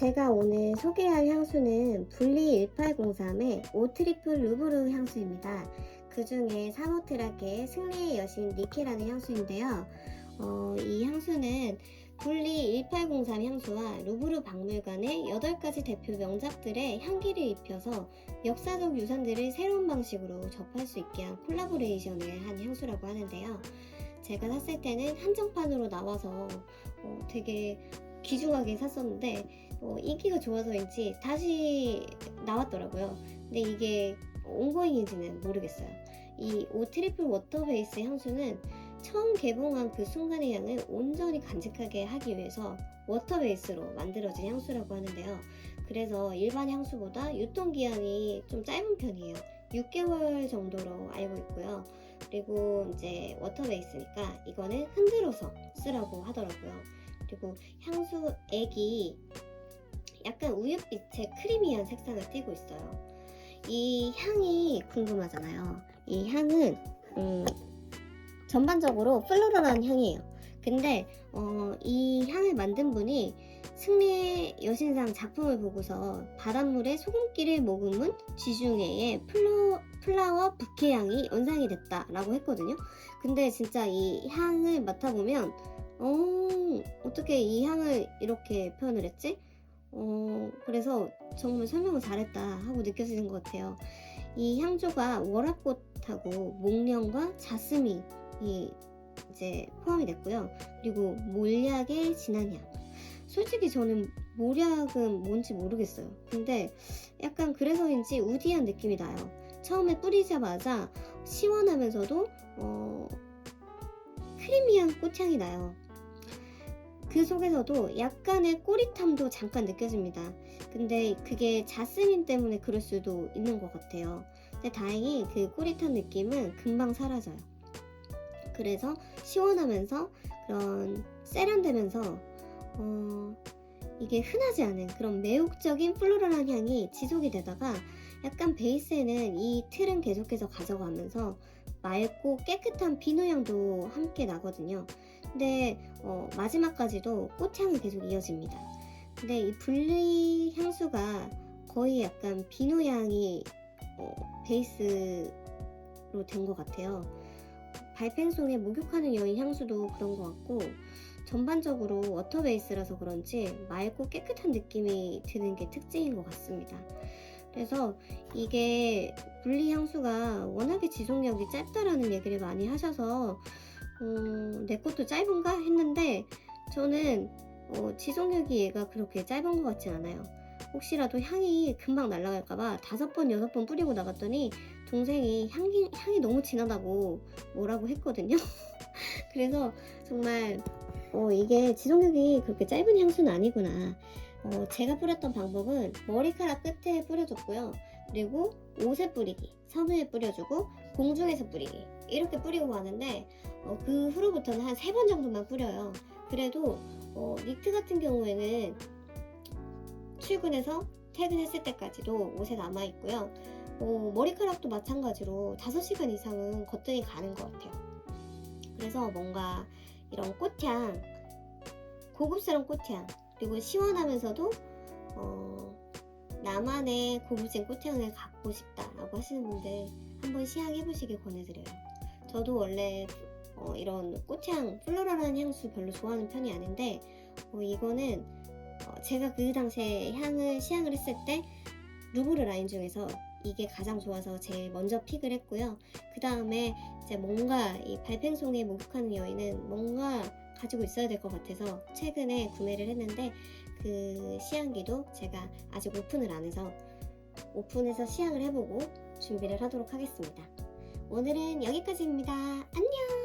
제가 오늘 소개할 향수는 분리 1803의 오트리플 루브르 향수입니다. 그 중에 사모트라케 승리의 여신 니케라는 향수인데요. 어, 이 향수는 분리 1803 향수와 루브르 박물관의 8가지 대표 명작들의 향기를 입혀서 역사적 유산들을 새로운 방식으로 접할 수 있게 한 콜라보레이션을 한 향수라고 하는데요. 제가 샀을 때는 한정판으로 나와서 어, 되게 귀중하게 샀었는데 어, 인기가 좋아서인지 다시 나왔더라고요. 근데 이게 온고잉인지는 모르겠어요. 이 오트리플 워터 베이스 향수는 처음 개봉한 그 순간의 향을 온전히 간직하게 하기 위해서 워터 베이스로 만들어진 향수라고 하는데요. 그래서 일반 향수보다 유통기한이 좀 짧은 편이에요. 6개월 정도로 알고 있고요. 그리고 이제 워터 베이스니까 이거는 흔들어서 쓰라고 하더라고요. 그리고 향수 액이 약간 우윳빛의 크리미한 색상을 띠고 있어요. 이 향이 궁금하잖아요. 이 향은 음, 전반적으로 플로럴한 향이에요. 근데 어, 이 향을 만든 분이 승리의 여신상 작품을 보고서 바닷물에 소금기를 머금은 쥐중에의 플로, 플라워 부케 향이 연상이 됐다라고 했거든요. 근데 진짜 이 향을 맡아보면 어, 어떻게 이 향을 이렇게 표현을 했지? 어, 그래서 정말 설명을 잘했다 하고 느껴지는 것 같아요. 이 향조가 월화꽃하고 목련과 자스민이 이제 포함이 됐고요. 그리고 몰약의 진한 향. 솔직히 저는 몰약은 뭔지 모르겠어요. 근데 약간 그래서인지 우디한 느낌이 나요. 처음에 뿌리자마자 시원하면서도 어, 크리미한 꽃향이 나요. 그 속에서도 약간의 꼬릿함도 잠깐 느껴집니다. 근데 그게 자스민 때문에 그럴 수도 있는 것 같아요. 근데 다행히 그 꼬릿한 느낌은 금방 사라져요. 그래서 시원하면서 그런 세련되면서 어, 이게 흔하지 않은 그런 매혹적인 플로럴한 향이 지속이 되다가 약간 베이스에는 이 틀은 계속해서 가져가면서 맑고 깨끗한 비누향도 함께 나거든요. 근데 어, 마지막까지도 꽃향이 계속 이어집니다. 근데 이 분리 향수가 거의 약간 비누향이 어, 베이스로 된 것 같아요. 발팽송의 목욕하는 여인 향수도 그런 것 같고 전반적으로 워터 베이스라서 그런지 맑고 깨끗한 느낌이 드는 게 특징인 것 같습니다. 그래서 이게 분리 향수가 워낙에 지속력이 짧다라는 얘기를 많이 하셔서 어, 내 것도 짧은가 했는데 저는 어, 지속력이 얘가 그렇게 짧은 것 같진 않아요. 혹시라도 향이 금방 날아갈까봐 다섯 번 여섯 번 뿌리고 나갔더니 동생이 향이, 향이 너무 진하다고 뭐라고 했거든요. 그래서 정말 어, 이게 지속력이 그렇게 짧은 향수는 아니구나. 어, 제가 뿌렸던 방법은 머리카락 끝에 뿌려줬고요. 그리고 옷에 뿌리기, 섬유에 뿌려주고 공중에서 뿌리기 이렇게 뿌리고 가는데 어, 그 후로부터는 한 세 번 정도만 뿌려요. 그래도 어, 니트 같은 경우에는 출근해서 퇴근했을 때까지도 옷에 남아 있고요. 어, 머리카락도 마찬가지로 5시간 이상은 거뜬히 가는 것 같아요. 그래서 뭔가 이런 꽃향, 고급스러운 꽃향, 그리고 시원하면서도 어, 나만의 고급진 꽃향을 갖고 싶다라고 하시는 분들 한번 시향해 보시길 권해드려요. 저도 원래 어, 이런 꽃향, 플로럴한 향수 별로 좋아하는 편이 아닌데 어, 이거는 어, 제가 그 당시에 향을 시향을 했을 때 루브르 라인 중에서 이게 가장 좋아서 제일 먼저 픽을 했고요. 그 다음에 이제 뭔가 이 발팽송에 목욕하는 여인은 뭔가 가지고 있어야 될 것 같아서 최근에 구매를 했는데 그 시향기도 제가 아직 오픈을 안 해서 오픈해서 시향을 해보고 준비를 하도록 하겠습니다. 오늘은 여기까지입니다. 안녕!